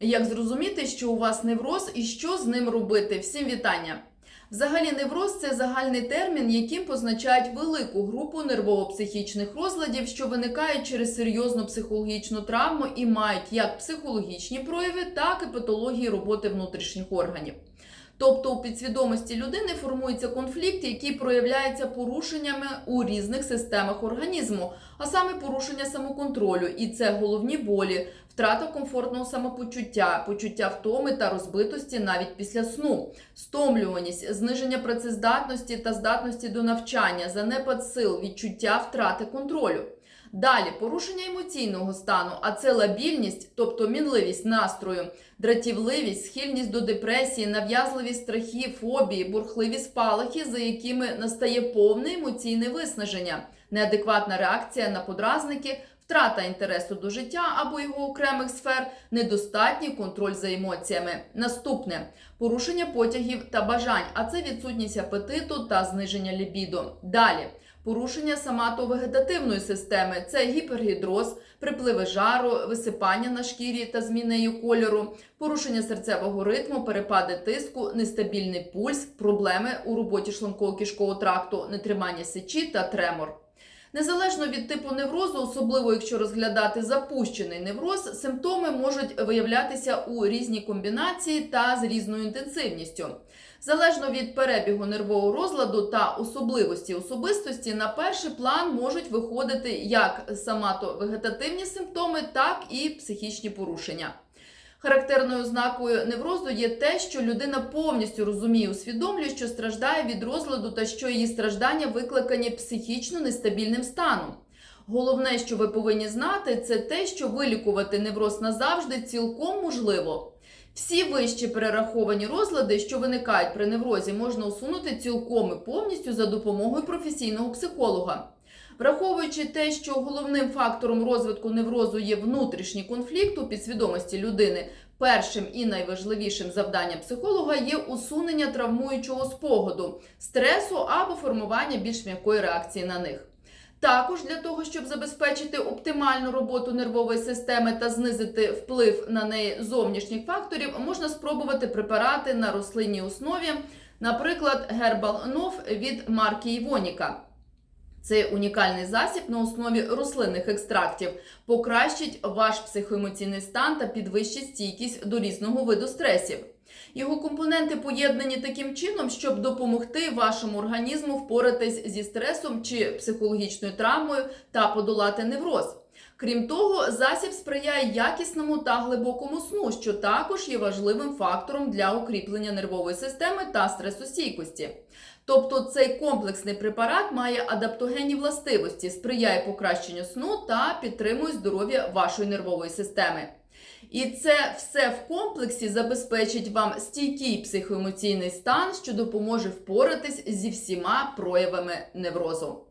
Як зрозуміти, що у вас невроз і що з ним робити? Всім вітання! Взагалі, невроз це загальний термін, яким позначають велику групу нервово-психічних розладів, що виникають через серйозну психологічну травму і мають як психологічні прояви, так і патології роботи внутрішніх органів. Тобто у підсвідомості людини формується конфлікт, який проявляється порушеннями у різних системах організму, а саме порушення самоконтролю, і це головні болі, втрата комфортного самопочуття, почуття втоми та розбитості навіть після сну, стомлюваність, зниження працездатності та здатності до навчання, занепад сил, відчуття втрати контролю. Далі порушення емоційного стану, а це лабільність, тобто мінливість настрою, дратівливість, схильність до депресії, нав'язливі страхи, фобії, бурхливі спалахи, за якими настає повне емоційне виснаження, неадекватна реакція на подразники, втрата інтересу до життя або його окремих сфер, недостатній контроль за емоціями. Наступне порушення потягів та бажань, а це відсутність апетиту та зниження лібідо. Далі. Порушення соматовегетативної системи це гіпергідроз, припливи жару, висипання на шкірі та зміни її кольору, порушення серцевого ритму, перепади тиску, нестабільний пульс, проблеми у роботі шлунково-кишкового тракту, нетримання сечі та тремор. Незалежно від типу неврозу, особливо якщо розглядати запущений невроз, симптоми можуть виявлятися у різній комбінації та з різною інтенсивністю. Залежно від перебігу нервового розладу та особливості особистості, на перший план можуть виходити як соматовегетативні симптоми, так і психічні порушення. Характерною ознакою неврозу є те, що людина повністю розуміє, усвідомлює, що страждає від розладу та що її страждання викликані психічно нестабільним станом. Головне, що ви повинні знати, це те, що вилікувати невроз назавжди цілком можливо. Всі вищі перераховані розлади, що виникають при неврозі, можна усунути цілком і повністю за допомогою професійного психолога. Враховуючи те, що головним фактором розвитку неврозу є внутрішній конфлікт у підсвідомості людини, першим і найважливішим завданням психолога є усунення травмуючого спогаду, стресу або формування більш м'якої реакції на них. Також для того, щоб забезпечити оптимальну роботу нервової системи та знизити вплив на неї зовнішніх факторів, можна спробувати препарати на рослинній основі, наприклад, Herbal Nov від марки Івоніка. Цей унікальний засіб на основі рослинних екстрактів покращить ваш психоемоційний стан та підвищить стійкість до різного виду стресів. Його компоненти поєднані таким чином, щоб допомогти вашому організму впоратись зі стресом чи психологічною травмою та подолати невроз. Крім того, засіб сприяє якісному та глибокому сну, що також є важливим фактором для укріплення нервової системи та стресостійкості. Тобто цей комплексний препарат має адаптогенні властивості, сприяє покращенню сну та підтримує здоров'я вашої нервової системи. І це все в комплексі забезпечить вам стійкий психоемоційний стан, що допоможе впоратись зі всіма проявами неврозу.